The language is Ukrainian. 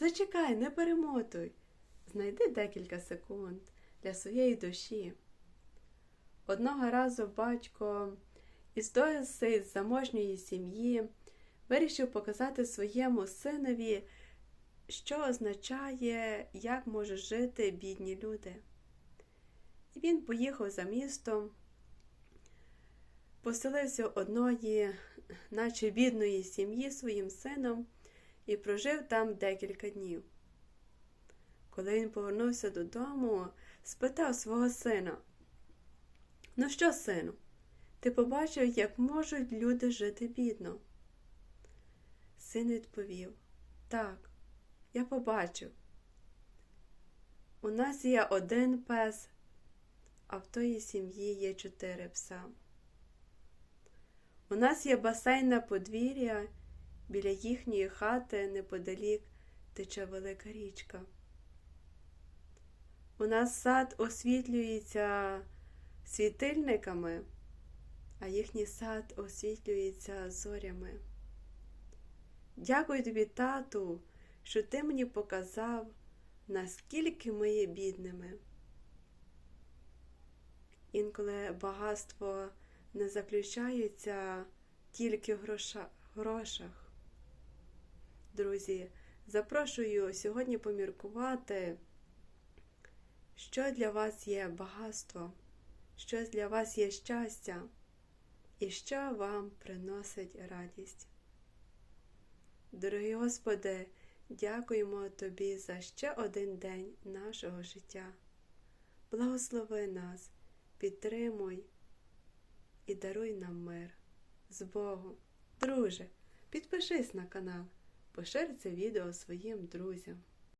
Зачекай, не перемотуй. Знайди декілька секунд для своєї душі. Одного разу батько із досить заможньої сім'ї вирішив показати своєму синові, що означає, як можуть жити бідні люди. І він поїхав за містом, поселився одної, наче бідної сім'ї своїм сином, і прожив там декілька днів. Коли він повернувся додому, спитав свого сина: Ну що, сину, ти побачив, як можуть люди жити бідно? Син відповів: Так, я побачив. У нас є один пес, а в тої сім'ї є чотири пса. У нас є басейн подвір'я, біля їхньої хати неподалік тече велика річка. У нас сад освітлюється світильниками, а їхній сад освітлюється зорями. Дякую тобі, тату, що ти мені показав, наскільки ми є бідними. Інколи багатство не заключається тільки в грошах. Друзі, запрошую сьогодні поміркувати, що для вас є багатство, що для вас є щастя, і що вам приносить радість. Дорогий Господи, дякуємо Тобі за ще один день нашого життя. Благослови нас, підтримуй і даруй нам мир. З Богом. Друже, підпишись на канал, пошир це відео своїм друзям.